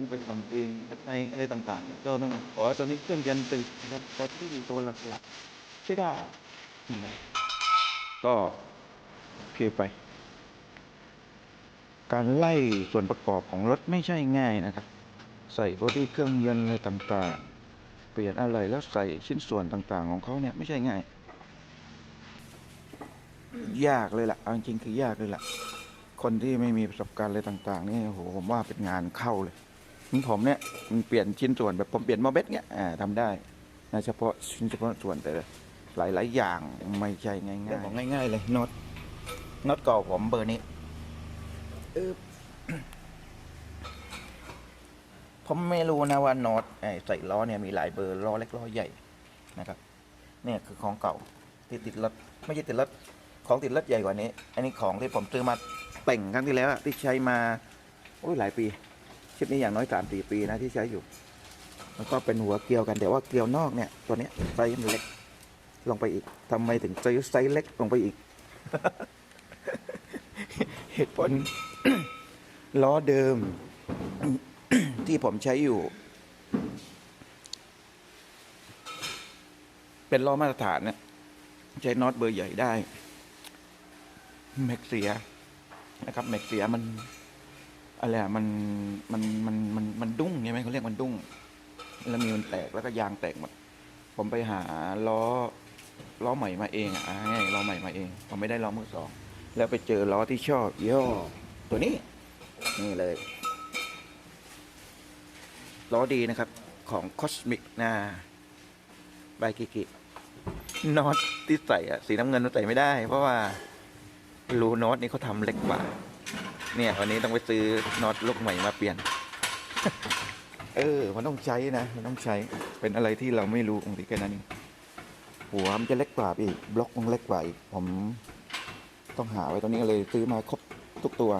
ซึ่งเป็นของเองในอะไรต่างๆ ก็ต้องขอตอนนี้เครื่องยันตึกนะครับพอที่ตัวหลักๆที่ได้ก็โอเคไป การไล่ส่วนประกอบของรถไม่ใช่ง่ายนะครับ ใส่บอดี้เครื่องยนต์อะไรต่างๆ เปลี่ยนอะไรแล้วใส่ชิ้นส่วนต่างๆ ของเขาเนี่ยไม่ใช่ง่าย ยากเลยล่ะเอาจริงๆคือยากเลยล่ะคนที่ไม่มีประสบการณ์อะไรต่าง ๆ นี่โอ้โหผมว่าเป็นงานเข้าเลย ของผมเนี่ยมันเปลี่ยนชิ้นส่วนแบบผมเปลี่ยนโมเบสเนี่ยอ่าทำได้นะเฉพาะชิ้นเฉพาะส่วนแต่หลายๆอย่างไม่ใช่ง่ายๆของง่าย ๆ เลยน็อตน็อตเก่าผมเบอร์นี้อึ๊บผมไม่รู้นะว่าน็อตไอ้ใส่ล้อเนี่ยมีหลายเบอร์ล้อเล็กล้อใหญ่นะครับ เนี่ยคือของเก่าที่ติดรถไม่ใช่ติดรถของติดรถใหญ่กว่านี้ อันนี้ของที่ผมซื้อมาเป่งครั้งที่แล้วอะที่ใช้มาโอ้ยหลายปี ชุดนี้อย่างน้อยสามสี่ปีนะที่ใช้อยู่แล้วก็เป็นหัวเกลียวกันแต่ว่าเกลียวนอกเนี่ย ตัวเนี้ยไซส์มันเล็ก ลงไปอีกทำไมถึงซื้อไซส์เล็กลงไปอีก เหตุผล ล้อเดิม ที่ผมใช้อยู่ เป็นล้อมาตรฐานเนี่ยใช้น็อตเบอร์ใหญ่ได้ แม็กเสียนะครับ แม็กเสียมัน อะไรอะมันมันมันมันมันดุ้งใช่ไหมเขาเรียกมันดุ้ง แล้วมีมันแตกแล้วก็ยางแตกหมดผมไปหาล้อล้อใหม่มาเองอะง่ายล้อใหม่มาเอง ผมไม่ได้ล้อมือสอง แล้วไปเจอล้อที่ชอบย่อตัวนี้ นี่เลย ล้อดีนะครับ ของคอสมิกนะบายกิกิน็อตที่ใส่อะสีน้ำเงินมันใส่ไม่ได้ เพราะว่ารูน็อตนี่เขาทำเล็กกว่า เนี่ยวันนี้ต้องไปซื้อน็อตลูกใหม่มาเปลี่ยน เออ มันต้องใช้นะ มันต้องใช้ เป็นอะไรที่เราไม่รู้บางทีแค่นั้นเองหัวมันจะเล็กกว่าอีก บล็อกมันเล็กกว่าอีก ผมต้องหาไว้ตอนนี้เลยซื้อมาครบทุกตัว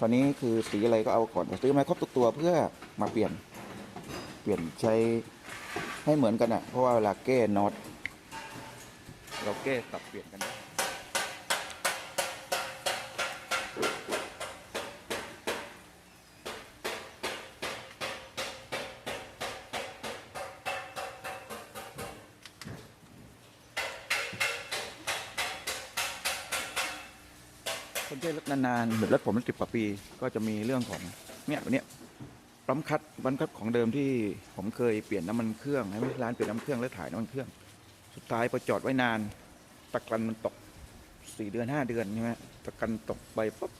ตอนนี้คือสีอะไรก็เอาก่อนแต่ซื้อมาครบทุกตัวเพื่อมาเปลี่ยน เปลี่ยนใช้ให้เหมือนกันอะ เพราะว่าเวลาแก้น็อตเราแก้ตับเปลี่ยนกันได้ ค นใช้รถนานๆเหมือนรถผมสิบกว่าปี ก็จะมีเรื่องของเนี่ยตัวเนี้ยปั๊มคัดบันคัดของเดิมที่ผมเคยเปลี่ยนน้ำมันเครื่องใช่ไหมร้านเปลี่ยนน้ำเครื่องแล้วถ่ายน้ำมันเครื่อง สุดท้ายพอจอดไว้นาน ตะกันมันตกสี่เดือนห้าเดือนใช่ไหมตะกันตกไปปุ๊บ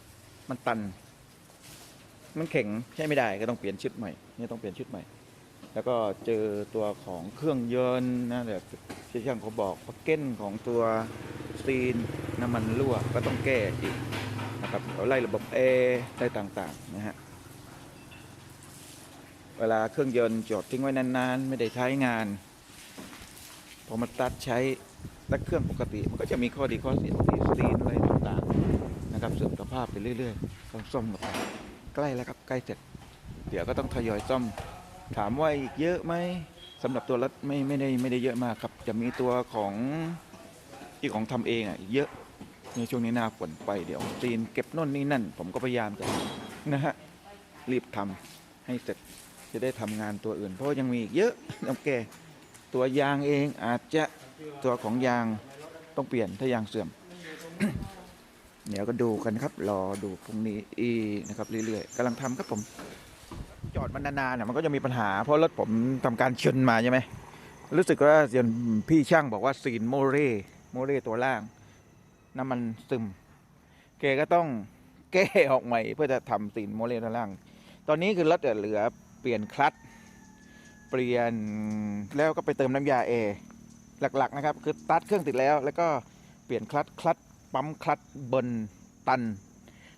มันตัน มันแข็งใช้ไม่ได้ก็ต้องเปลี่ยนชุดใหม่เนี่ยต้องเปลี่ยนชุดใหม่ แล้วก็เจอตัวของเครื่องยนต์นะแบบที่ช่างเขาบอกพักเก้นของตัวซีนน้ำมันรั่วก็ต้องแก้อีก นะครับเอาไล่ระบบเอได้ต่างๆนะฮะเวลาเครื่องยนต์จอดทิ้งไว้นานๆ ไม่ได้ใช้งานพอมาตัดใช้และเครื่องปกติ มันก็จะมีข้อดีข้อเสียที่ซีนอะไรต่างๆนะครับเสื่อมสภาพไปเรื่อยๆต้องซ่อมกันไปใกล้แล้วครับใกล้เสร็จ เดี๋ยวก็ต้องทยอยซ่อม ถามว่าอีกเยอะไหมสำหรับตัวรถไม่ไม่ได้ไม่ได้เยอะมากครับ จะมีตัวของที่ของทำเองอะเยอะ นช่วงนี้หน้าฝนไปเดี๋ยวจีนเก็บน่นนี่นั่น ผมก็พยายามจะนะฮะรีบทำให้เสร็จจะได้ทำงานตัวอื่น เพราะยังมีอีกเยอะต้องแก้ตัวยางเองอาจจะตัวของยางต้องเปลี่ยนถ้ายางเสื่อม เดี๋ยวก็ดูกันครับ รอดูพรุ่งนี้อีนะครับเรื่อยๆกำลังทำครับผม จอดมันนานๆเนี่ยมันก็จะมีปัญหา เพราะรถผมทำการชนมาใช่ไหมรู้สึกว่าอย่างพี่ช่างบอกว่าซีนโมเร่โมเร่ตัวล่าง น้ำมันซึมแกก็ต้องแก้ออกใหม่เพื่อจะทำสีนโมเลด้านล่าง ตอนนี้คือรถเหลือเปลี่ยนคลัตเปลี่ยนแล้วก็ไปเติมน้ำยาเอหลักๆนะครับ คือตัดเครื่องติดแล้ว แล้วก็เปลี่ยนคลัตคลัตปั๊มคลัตเบิร์นตัน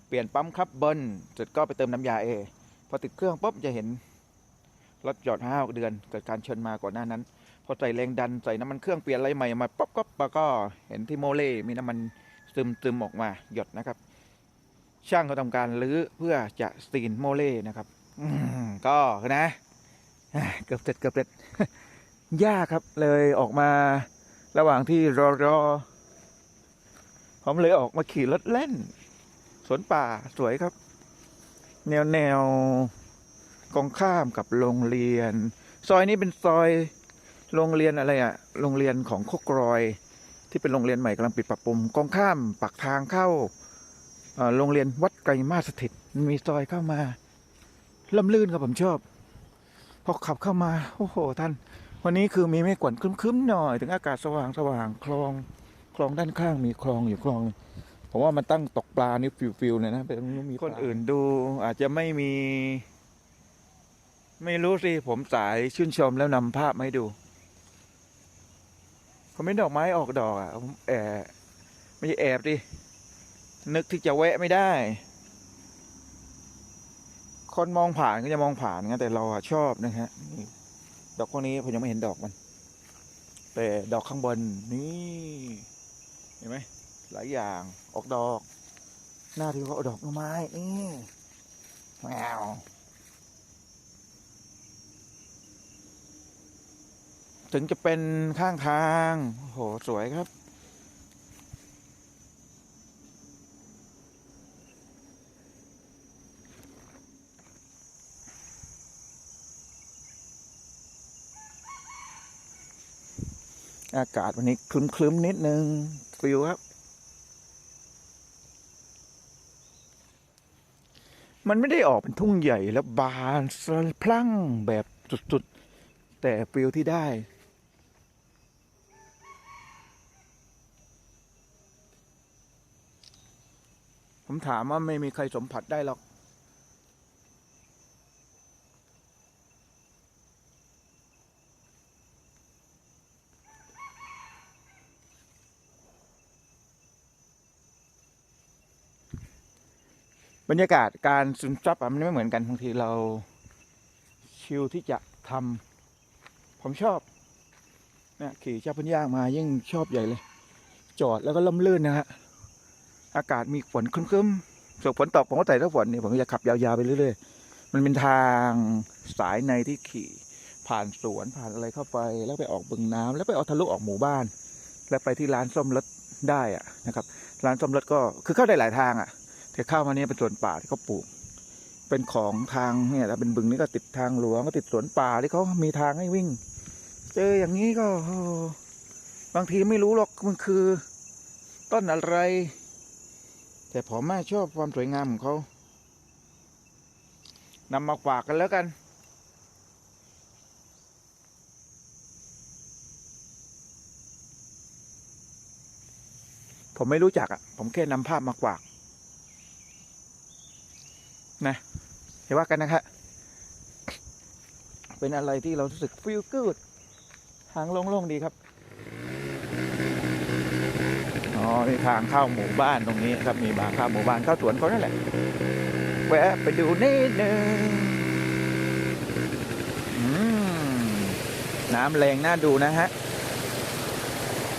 เปลี่ยนปั๊มครับเบิร์นเสร็จก็ไปเติมน้ำยาเอพอติดเครื่องปุ๊บจะเห็นรถจอดห้าเดือนเกิดการชนมาก่อนหน้านั้น พอใส่แรงดันใส่น้ำมันเครื่องเปลี่ยนอะไรใหม่มาปุ๊บก็ก็เห็นที่โมเลมีน้ำมัน ซึมซึมออกมาหยดนะครับ ช่างเขาทำการรื้อเพื่อจะซีนโมเล่นะครับก็นะอะเกือบเสร็จเกือบเสร็จยากครับเลยออกมาระหว่างที่รอรอผมเลยออกมาขี่รถเล่น สวนป่าสวยครับ แนวแนวกองข้ามกับโรงเรียน ซอยนี้เป็นซอยโรงเรียนอะไรอะโรงเรียนของโคกรอย ที่เป็นโรงเรียนใหม่กำลังปิดปรับปรุงกองข้ามปากทางเข้าโรงเรียนวัดไกรมาสถิตมีซอยเข้ามาล่ำลื่นครับผมชอบ พอขับเข้ามา โอ้โห ท่าน วันนี้คือมีไม่กวนครึ้มๆหน่อย ถึงอากาศสว่างสว่างคลองคลองด้านข้างมีคลองอยู่คลองหนึ่งผมว่ามันตั้งตกปลานี่ฟิวๆเลยนะเป็นมีคนอื่นดู อาจจะไม่มี ไม่รู้สิผมสายชื่นชมแล้วนำภาพมาให้ดู เขาไม่ดอกไม้ออกดอกอะผมแอบไม่ใช่แอบดินึกที่จะแวะไม่ได้ คนมองผ่านก็จะมองผ่านนะแต่เราชอบนะฮะดอกพวกนี้ผมยังไม่เห็นดอกมัน แต่ดอกข้างบนนี่เห็นไหมหลายอย่างออกดอก หน้าที่เขาเอาดอกไม้นี่แมว ถึงจะเป็นข้างทาง โห สวยครับ อากาศวันนี้คลึ้มๆนิดนึง ฟิลครับ มันไม่ได้ออกเป็นทุ่งใหญ่แล้วบานสะพลั่งแบบสุดๆ แต่ฟิลที่ได้ ผมถามว่าไม่มีใครสัมผัสได้หรอก บรรยากาศการซึมซับมันไม่เหมือนกันบางทีเราชิลที่จะทำผมชอบเนี่ยขี่เจ้าพันยางมายิ่งชอบใหญ่เลย จอดแล้วก็ล่มลื่นนะฮะ อากาศมีฝนครึ้มๆส่วนฝนตกผมก็ใส่ถ้าฝนเนี่ยผมก็จะขับยาวๆไปเรื่อยๆ มันเป็นทางสายในที่ขี่ผ่านสวนผ่านอะไรเข้าไป แล้วไปออกบึงน้ำแล้วไปเอาทะลุออกหมู่บ้าน แล้วไปที่ร้านซ่อมรถได้อะนะครับ ร้านซ่อมรถก็คือเข้าได้หลายทางอะแต่เข้ามาเนี่ยเป็นสวนป่าที่เขาปลูก เป็นของทางเนี่ยถ้าเป็นบึงนี่ก็ติดทางหลวงก็ติดสวนป่าที่เขามีทางให้วิ่ง เจออย่างนี้ก็บางทีไม่รู้หรอกมันคือ ต้นอะไร แต่ผมแม่ชอบความสวยงามของเขานำมาฝากกันแล้วกัน ผมไม่รู้จักอะ ผมแค่นำภาพมาฝากนะเห็นว่ากันนะครับเป็นอะไรที่เรารู้สึกฟิลกูดทางโล่งๆดีครับ อ๋อนี่ทางเข้าหมู่บ้านตรงนี้ครับ มีบางเข้าหมู่บ้านเข้าสวนเขานั่นแหละ แวะไปดูนิดนึงน้ำแรงน่าดูนะฮะ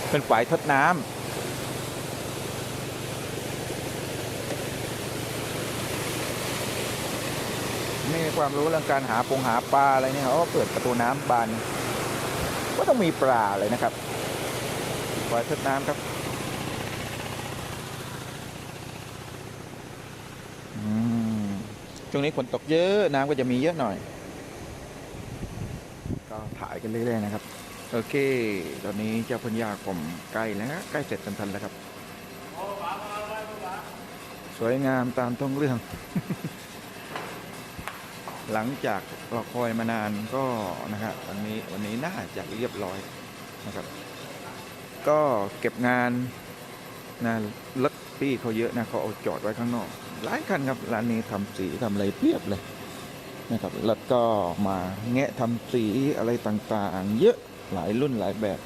เป็นฝายทดน้ำไม่มีความรู้เรื่องการหาปงหาปลาอะไรเนี่ยเขาก็เปิดประตูน้ำบานก็ต้องมีปลาเลยนะครับปล่อยทดน้ำครับอืม ช่วงนี้ฝนตกเยอะน้ำก็จะมีเยอะหน่อย ก็ถ่ายกันเรื่อยๆนะครับ โอเค ตอนนี้เจ้าพัญญากลมใกล้แล้วนะใกล้เสร็จทันๆแล้วครับ สวยงามตามท้องเรื่อง หลังจากรอคอยมานานก็นะครับวันนี้วันนี้น่าจะเรียบร้อยนะครับ ก็เก็บงานนะ รถพี่เขาเยอะนะเขาเอาจอดไว้ข้างนอกหลายคันครับร้านนี้ทำสีทำอะไรเพียบเลยนะครับแล้วก็มาแงะทำสีอะไรต่างๆ เยอะหลายรุ่นหลายแบบ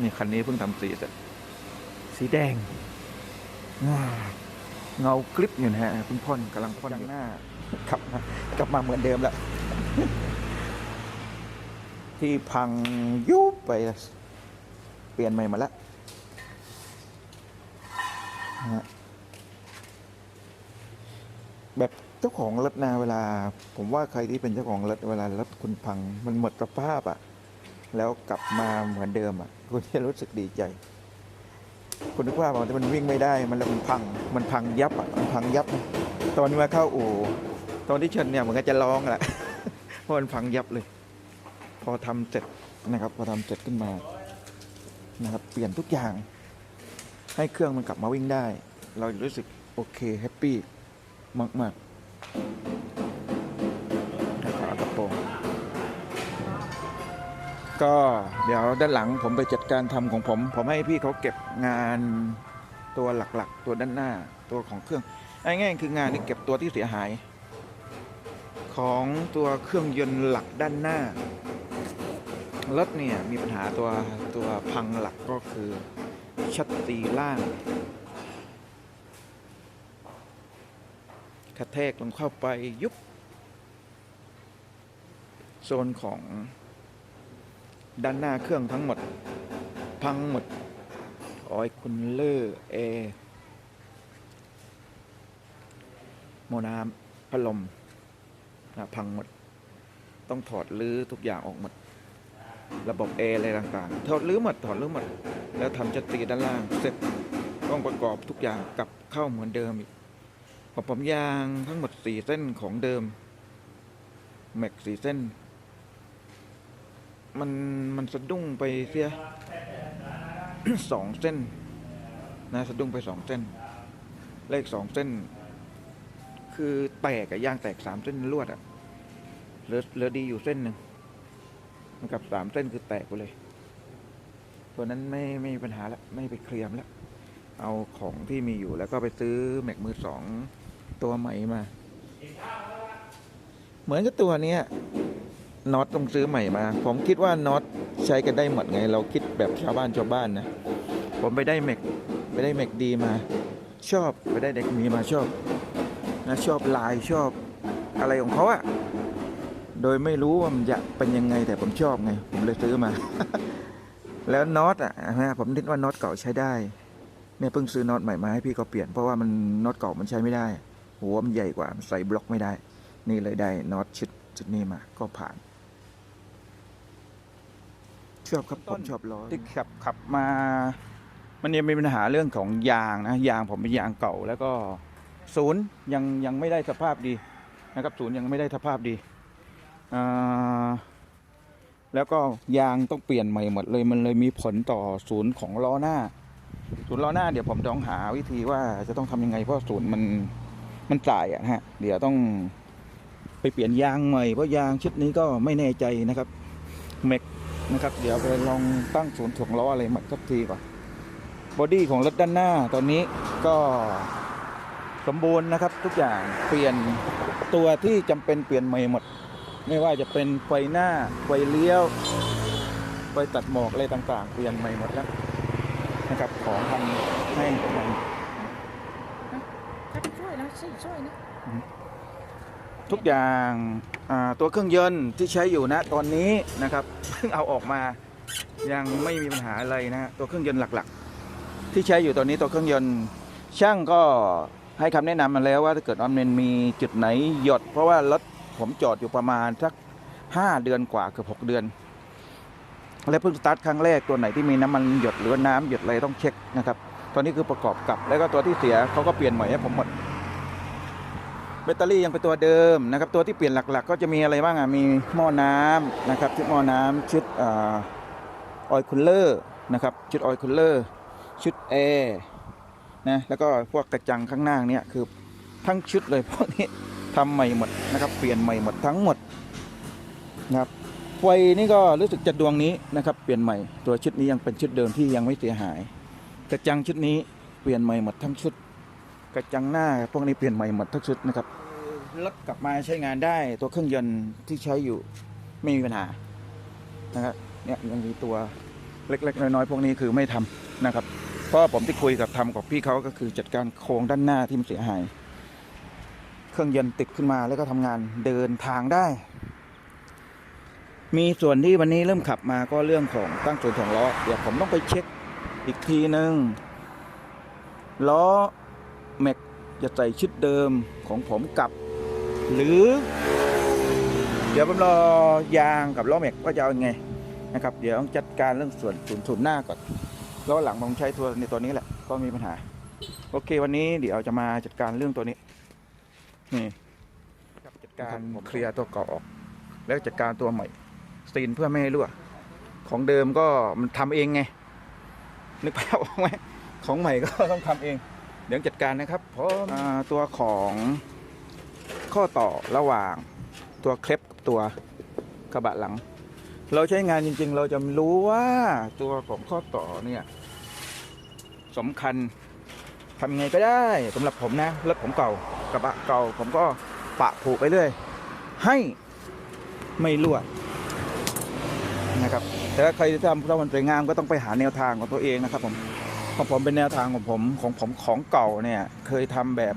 นี่คันนี้เพิ่งทำสีเสร็จสีแดงว้าวเงากริบอยู่นะฮะเพิ่งพ่นกำลังพ่นอยู่หน้าครับกลับมาเหมือนเดิมแล้วที่พังยุบไปเปลี่ยนใหม่มาแล้วนะฮะ แบบเจ้าของรถนาเวลา ผมว่าใครที่เป็นเจ้าของรถเวลารถคุณพังมันหมดสภาพอะ่ะ แล้วกลับมาเหมือนเดิมอะ่ะ คุณจะรู้สึกดีใจ คุณนึกว่าบอกที่มันวิ่งไม่ได้ มันแล้วมันพัง มันพังยับอะ่ะมันพังยับ ตอนนี้มาเข้าอู่ตอนที่ชนเนี่ยเหมือนกับจะร้องแหละเพราะมันพังยับเลย พอทำเสร็จนะครับ พอทำเสร็จขึ้นมานะครับ เปลี่ยนทุกอย่าง ให้เครื่องมันกลับมาวิ่งได้ เรารู้สึกโอเคแฮปปี้ มากๆฝากระโปรงก็เดี๋ยวด้านหลังผมไปจัดการทำของผม ผมให้พี่เขาเก็บงานตัวหลักๆ ตัวด้านหน้าตัวของเครื่องง่ายๆคืองานนี้เก็บตัวที่เสียหาย ของตัวเครื่องยนต์หลักด้านหน้ารถเนี่ยมีปัญหาตัวตัวพังหลักก็คือชัดตีล่าง กระแทกลงเข้าไปยุบโซนของด้านหน้าเครื่องทั้งหมด พังหมดออยคุณเลอร์เอโมน้ำพัดลมนะพังหมด ต้องถอดลื้อทุกอย่างออกหมด ระบบเออะไรต่างๆ ถอดลื้อหมด ถอดลื้อหมด แล้วทำจะตีด้านล่างเสร็จต้องประกอบทุกอย่างกลับเข้าเหมือนเดิมอีก พอผมยางทั้งหมดสี่เส้นของเดิม แม็กสี่เส้น มันมันสะดุ้งไปเสียสองเส้น นะสะดุ้งไปสองเส้น เลขสองเส้น คือแตกอะยางแตกสามเส้นลวดอะเหลือเหลือดีอยู่เส้นหนึ่งกับสามเส้นคือแตกไปเลย ตัวนั้นไม่ไม่มีปัญหาล้วไม่ไปเคลียร์มแล้วเอาของที่มีอยู่แล้วก็ไปซื้อแม็กมือสอง ตัวใหม่มา เหมือนกับตัวเนี้ยน็อตต้องซื้อใหม่มา ผมคิดว่าน็อตใช้กันได้หมดไง เราคิดแบบชาวบ้านชาวบ้านนะ ผมไปได้แม็กไปได้แม็กดีมา ชอบไปได้เด็กมีมาชอบนะชอบลายชอบอะไรของเขาอะโดยไม่รู้ว่ามันจะเป็นยังไงแต่ผมชอบไง ผมเลยซื้อมา แล้วน็อตอะนะผมคิดว่าน็อตเก่าใช้ได้เนี่ยเพิ่งซื้อน็อตใหม่มาให้พี่ก็เปลี่ยนเพราะว่ามันน็อตเก่ามันใช้ไม่ได้ หัวมันใหญ่กว่ามันใส่บล็อกไม่ได้ นี่เลยได้น็อตชุดชุดนี้มาก็ผ่าน ชอบครับผมชอบล้อที่ขับขับมา มันยังมีปัญหาเรื่องของยางนะ ยางผมเป็นยางเก่าแล้วก็ศูนย์ยังยังไม่ได้สภาพดีนะครับศูนย์ยังไม่ได้สภาพดีอ่าแล้วก็ยางต้องเปลี่ยนใหม่หมดเลยมันเลยมีผลต่อศูนย์ของล้อหน้า ศูนย์ล้อหน้าเดี๋ยวผมต้องหาวิธีว่าจะต้องทำยังไงเพราะศูนย์มัน มันจ่ายอะนะฮะ เดี๋ยวต้องไปเปลี่ยนยางใหม่เพราะยางชุดนี้ก็ไม่แน่ใจนะครับเมกนะครับ เดี๋ยวไปลองตั้งศูนย์ถ่วงล้ออะไรมาสักทีก่อนบอดี้ของรถด้านหน้าตอนนี้ก็สมบูรณ์นะครับ ทุกอย่างเปลี่ยนตัวที่จำเป็นเปลี่ยนใหม่หมด ไม่ว่าจะเป็นไฟหน้าไฟเลี้ยวไฟตัดหมอกอะไรต่างๆ เปลี่ยนใหม่หมดแล้วนะครับของทำให้ผมก็ช่วย นะช่ช่วยนะทุกอย่างตัวเครื่องยนต์ที่ใช้อยู่นะตอนนี้นะครับเพิ่งเอาออกมายังไม่มีปัญหาอะไรนะฮะตัวเครื่องยนต์หลักๆ ที่ใช้อยู่ตอนนี้ตัวเครื่องยนต์ช่างก็ให้คำแนะนำมาแล้วว่าถ้าเกิดว่ามันมีจุดไหนหยด เพราะว่ารถผมจอดอยู่ประมาณสักห้าเดือนกว่าเกือบหกเดือน และเพิ่งสตาร์ทครั้งแรกตัวไหนที่มีน้ำมันหยดหรือว่าน้ำหยดอะไรต้องเช็คนะครับตอนนี้คือประกอบกับแล้วก็ตัวที่เสียเขาก็เปลี่ยนใหม่ให้ผมหมด แบตเตอรี่ยังเป็นตัวเดิมนะครับ ตัวที่เปลี่ยนหลักๆ ก็จะมีอะไรบ้างอะมีหม้อน้ำนะครับชุดหม้อน้ำชุดออยล์คูลเลอร์นะครับชุดออยล์คูลเลอร์ชุดแอร์นะแล้วก็พวกกระจังข้างหน้าเนี่ยคือทั้งชุดเลยพวกนี้ทำใหม่หมดนะครับ เปลี่ยนใหม่หมดทั้งหมดนะครับไฟนี่ก็รู้สึกจะดวงนี้นะครับเปลี่ยนใหม่ตัวชุดนี้ยังเป็นชุดเดิมที่ยังไม่เสียหาย กระจังชุดนี้เปลี่ยนใหม่หมดทั้งชุด กระจังหน้าพวกนี้เปลี่ยนใหม่หมดทั้งชุดนะครับรถกลับมาใช้งานได้ตัวเครื่องยนต์ที่ใช้อยู่ไม่มีปัญหานะครับเนี่ยยังมีตัวเล็กๆ น้อยๆ พวกนี้คือไม่ทำนะครับ เพราะผมที่คุยกับทำกับพี่เขาก็คือจัดการโครงด้านหน้าที่มันเสียหาย เครื่องยนต์ติดขึ้นมาแล้วก็ทำงานเดินทางได้ มีส่วนที่วันนี้เริ่มขับมาก็เรื่องของตั้งส่วนของล้อเดี๋ยวผมต้องไปเช็คอีกทีหนึ่งล้อ แม็กจะใส่ชุดเดิมของผมกลับ หรือ เดี๋ยวผมรอยางกับล้อแม็กว่าจะเอาไงนะครับ เดี๋ยวต้องจัดการเรื่องส่วนศูนย์ศูนย์หน้าก่อนล้อหลังผมใช้ตัวในตัวนี้แหละก็มีปัญหา โอเควันนี้เดี๋ยวจะมาจัดการเรื่องตัวนี้นี่จัดการเคลียร์ตัวเก่าออก แล้วจัดการตัวใหม่สตีนเพื่อไม่ให้รั่วของเดิมก็มันทำเองไงนึกภาพออกไหมของใหม่ก็ต้องทำเอง เดี๋ยวจัดการนะครับเพราะอ่าตัวของข้อต่อระหว่างตัวเคล็บกับตัวกระบะหลัง เราใช้งานจริง ๆ เราจะรู้ว่าตัวของข้อต่อเนี่ยสำคัญทำยังไงก็ได้สำหรับผมนะรถผมเก่ากระบะเก่า ผมก็ปะผูกไปเรื่อยให้ไม่รั่วนะครับแต่ถ้าใครจะทำถ้ามันสวยงามก็ต้องไปหาแนวทางของตัวเองนะครับผม ของผมเป็นแนวทางของผมของผมของเก่าเนี่ยเคยทำแบบ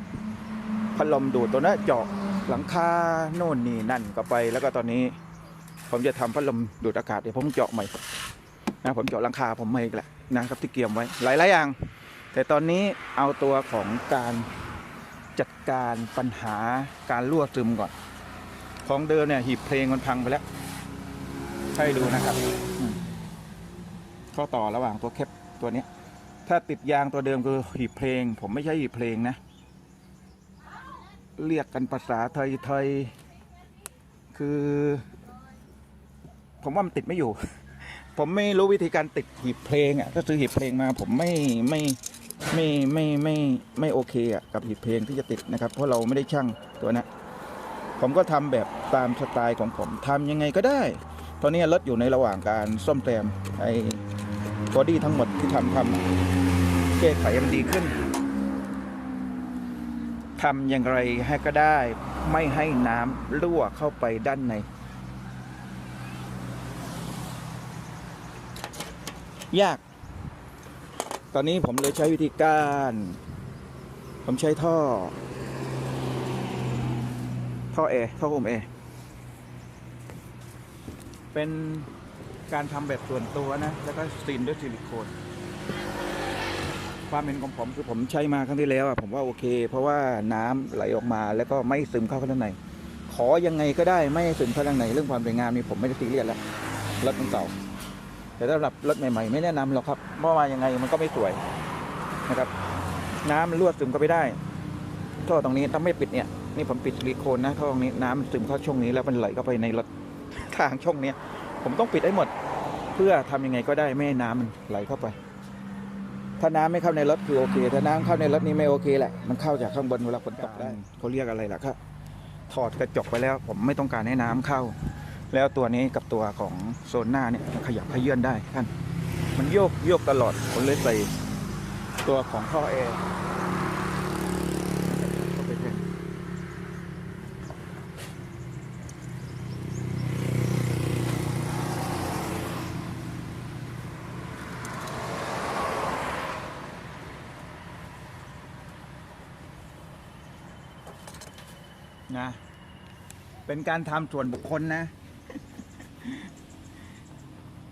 พัดลมดูดตัวนั้นเจาะหลังคาโน่นนี่นั่นก็ไป แล้วก็ตอนนี้ ผมจะทำพัดลมดูดอากาศเดี๋ยวผมเจาะใหม่นะผมเจาะหลังคาผมใหม่อีกแหละนะครับที่เกี่ยมไว้หลายๆอย่าง แต่ตอนนี้เอาตัวของการจัดการปัญหาการรั่วซึมก่อน ของเดิมเนี่ยหีบเพลงมันพังไปแล้วให้ดูนะครับข้อต่อระหว่างตัวแคปตัวเนี้ย ถ้าติดยางตัวเดิมคือหีบเพลง ผมไม่ใช่หีบเพลงนะ เรียกกันภาษาไทยๆคือ ผมว่ามันติดไม่อยู่ ผมไม่รู้วิธีการติดหีบเพลงอะถ้าซื้อหีบเพลงมา ผมไม่ไม่ไม่ไม่ไม่ไม่โอเคอะกับหีบเพลงที่จะติดนะครับ เพราะเราไม่ได้ช่างตัวนั้นผมก็ทำแบบตามสไตล์ของผมทำยังไงก็ได้ ตอนนี้รถอยู่ในระหว่างการซ่อมแซมไอ บอดี้ทั้งหมดที่ทำทำแก้ไขให้มันดีขึ้นทำอย่างไรให้ก็ได้ ไม่ให้น้ำรั่วเข้าไปด้านใน ยาก ตอนนี้ผมเลยใช้วิธีการ ผมใช้ท่อ ท่อแอร์ท่ออมแอร์เป็น การทำแบบส่วนตัวนะ แล้วก็ซีนด้วยซิลิโคน ความเป็นของผมคือผมใช้มาครั้งที่แล้วอะผมว่าโอเค เพราะว่าน้ำไหลออกมาแล้วก็ไม่ซึมเข้าข้างใน ขอยังไงก็ได้ไม่ซึมเข้าข้างใน เรื่องความสวยงามนี่ผมไม่ได้ซีเรียสแล้วรถมันเก่าแต่สำหรับรถใหม่ๆ ไม่แนะนำหรอกครับเพราะว่ายังไงมันก็ไม่สวยนะครับ น้ำมันรั่วซึมเข้าไปได้ท่อตรงนี้ถ้าไม่ปิดเนี่ยนี่ผมปิดซิลิโคนนะท่อตรงนี้น้ำมันซึมเข้าช่องนี้แล้วมันไหลเข้าไปในรถทางช่องเนี้ย ผมต้องปิดให้หมด เพื่อทำยังไงก็ได้ไม่ให้น้ำมันไหลเข้าไป ถ้าน้ำไม่เข้าในรถคือโอเค ถ้าน้ำเข้าในรถนี่ไม่โอเคแหละ มันเข้าจากข้างบนเวลาฝนตกได้เขาเรียกอะไรล่ะครับถอดกระจกไปแล้ว ผมไม่ต้องการให้น้ำเข้า แล้วตัวนี้กับตัวของโซนหน้าเนี่ยมันขยับขยื่นได้ท่านมันโยกโยกตลอดผมเลยใส่ตัวของท่อแอร์เข้าไปแทน นะ เป็นการทำส่วนบุคคลนะ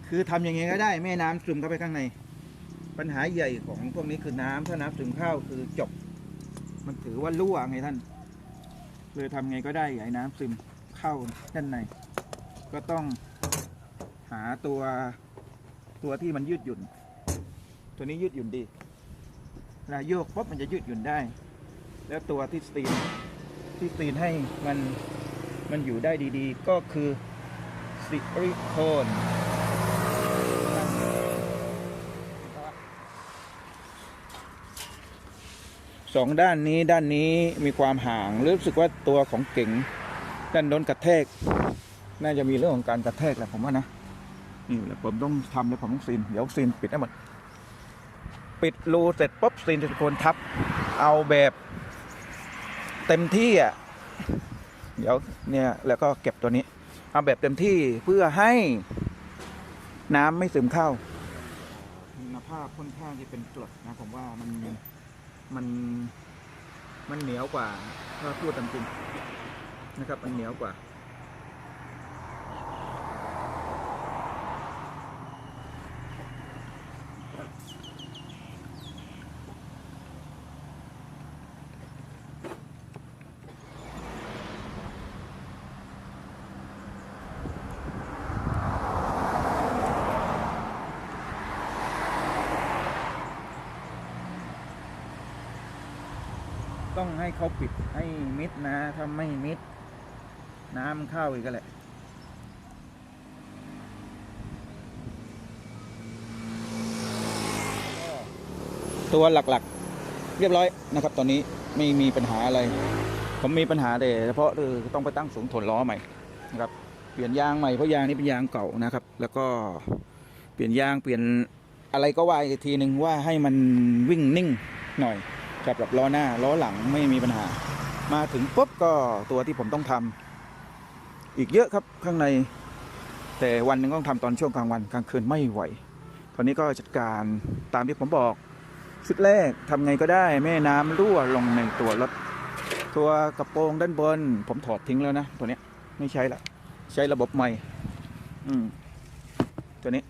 คือทำยังไงก็ได้ไม่น้ำซึมเข้าไปข้างใน ปัญหาใหญ่ของพวกนี้คือน้ำถ้าน้ำซึมเข้าคือจบ มันถือว่ารั่วไงท่านเลยทำไงก็ได้ให้น้ำซึมเข้าด้านใน ก็ต้องหาตัวตัวที่มันยืดหยุ่น ตัวนี้ยืดหยุ่นดีเวลาโยกปุ๊บมันจะยืดหยุ่นได้ แล้วตัวที่สตีน ที่สตีนให้มันมันอยู่ได้ดีๆ ก็คือซิลิโคนสองด้านนี้ด้านนี้มีความห่างรู้สึกว่าตัวของเก๋งด้านโน้นกระแทก น่าจะมีเรื่องของการกระแทกแหละผมว่านะนี่แหละผมต้องทำแล้วผมต้องซีนเดี๋ยวซีนปิดให้หมดปิดรูเสร็จปุ๊บซีนซิลิโคนทับ เอาแบบ เต็มที่อะเดี๋ยวเนี่ยแล้วก็เก็บตัวนี้ เอาแบบเต็มที่เพื่อให้น้ำไม่ซึมเข้าคุณภาพค่อนข้างที่เป็นกรดนะผมว่ามันมันมันเหนียวกว่าถ้าพูดตามจริงนะครับ มันเหนียวกว่า องให้เขาปิดให้มิดนะถ้าไม่มิด น้ำเข้าอีกก็แหละตัวหลักๆ เรียบร้อยนะครับ ตอนนี้ไม่มีปัญหาอะไร ผมมีปัญหาแต่เฉพาะคือต้องไปตั้งสูงถนล้อใหม่นะครับเปลี่ยนยางใหม่เพราะยางนี้เป็นยางเก่านะครับ แล้วก็เปลี่ยนยางเปลี่ยนอะไรก็ว่าอีกทีหนึ่งว่าให้มันวิ่งนิ่งหน่อย กับแบบล้อหน้าล้อหลังไม่มีปัญหา มาถึงปุ๊บก็ตัวที่ผมต้องทำอีกเยอะครับข้างใน แต่วันหนึ่งต้องทำตอนช่วงกลางวันกลางคืนไม่ไหว ตอนนี้ก็จัดการตามที่ผมบอกชุดแรกทำไงก็ได้แม่น้ำรั่วลงในตัวรถตัวกระโปรงด้านบน ผมถอดทิ้งแล้วนะตัวเนี้ยไม่ใช้ละใช้ระบบใหม่ อืมตัวนี้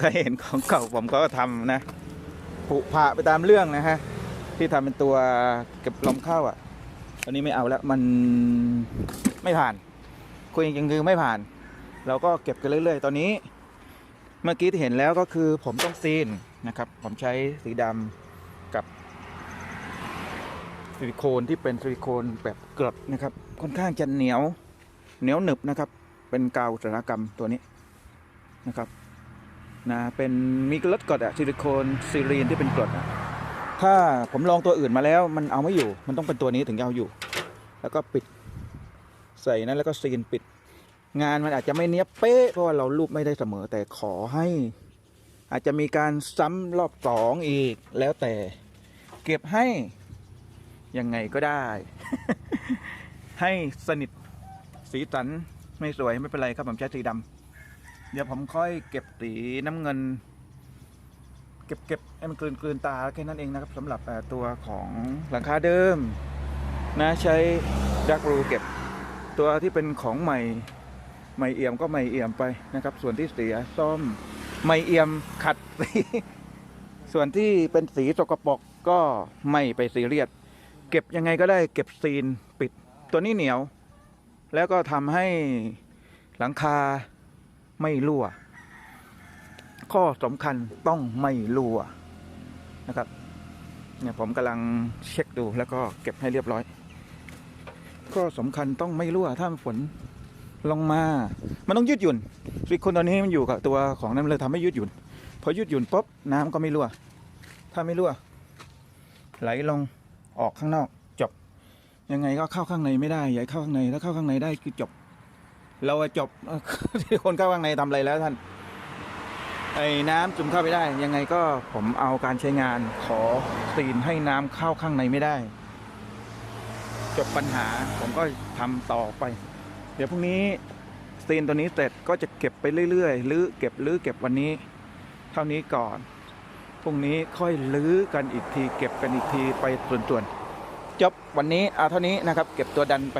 เคยเห็นของเก่าผมก็ทำนะผุผะไปตามเรื่องนะฮะ ที่ทำเป็นตัวเก็บลมเข้าอะตอนนี้ไม่เอาแล้วมันไม่ผ่าน คุยจริงคือไม่ผ่าน เราก็เก็บกันเรื่อยๆ ตอนนี้ เมื่อกี้ที่เห็นแล้วก็คือผมต้องซีนนะครับ ผมใช้สีดำกับซิลิโคนที่เป็นซิลิโคนแบบเกรดนะครับ ค่อนข้างจะเหนียวเหนียวหนึบนะครับ เป็นกาวอุตสาหกรรมตัวนี้นะครับนะเป็นมีรถกรดอะซิลิโคนซีรีนที่เป็นกรดอะ ถ้าผมลองตัวอื่นมาแล้ว มันเอาไม่อยู่ มันต้องเป็นตัวนี้ถึงจะเอาอยู่ แล้วก็ปิด ใส่นั้นแล้วก็ซีนปิด งานมันอาจจะไม่เนี้ยบเป๊ะเพราะว่าเรารูปไม่ได้เสมอ แต่ขอให้ อาจจะมีการซ้ำรอบสองอีก แล้วแต่เก็บให้ยังไงก็ได้ ให้สนิทสีสันไม่สวยไม่เป็นไรครับผมใช้สีดำเดี๋ยวผมค่อยเก็บสีน้ำเงิน ก็บเก็บให้มันกลืนกลืนตาแค่นั้นเองนะครับสำหรับตัวของหลังคาเดิมนะใช้ดักรูเก็บ ตัวที่เป็นของใหม่ไม่เอี่ยมก็ไม่เอี่ยมไปนะครับ ส่วนที่เสียซ่อมไม่เอี่ยมขัดสีส่วนที่เป็นสีสกปรกก็ไม่ไปซีเรียสเก็บยังไงก็ได้เก็บซีนปิดตัวนี้เหนียว แล้วก็ทำให้หลังคาไม่รั่ว ข้อสำคัญต้องไม่รั่วนะครับ เนี่ยผมกำลังเช็คดูแล้วก็เก็บให้เรียบร้อย ข้อสำคัญต้องไม่รั่วถ้าฝนลงมา มันต้องยืดหยุ่นซิลิคนตัวนี้มันอยู่กับตัวของนั้นเลยทำให้ยืดหยุ่น พอยืดหยุ่นปุ๊บน้ำก็ไม่รั่ว ถ้าไม่รั่ว ไหลลงออกข้างนอกจบ ยังไงก็เข้าข้างในไม่ได้อย่าให้เข้าข้างในถ้าเข้าข้างในได้คือจบ เราจบที่คนเข้าข้างในทำอะไรแล้วท่าน ไอ้น้ำจุ่มเข้าไม่ได้ ยังไงก็ผมเอาการใช้งานขอซีนให้น้ำเข้าข้างในไม่ได้ จบปัญหาผมก็ทำต่อไป เดี๋ยวพรุ่งนี้ซีนตัวนี้เสร็จก็จะเก็บไปเรื่อยๆหรือเก็บหรือเก็บวันนี้ เท่านี้ก่อน พรุ่งนี้ค่อยลื้อกันอีกที เก็บกันอีกทีไปส่วนๆ จบวันนี้เอาเท่านี้นะครับ เก็บตัวดันไป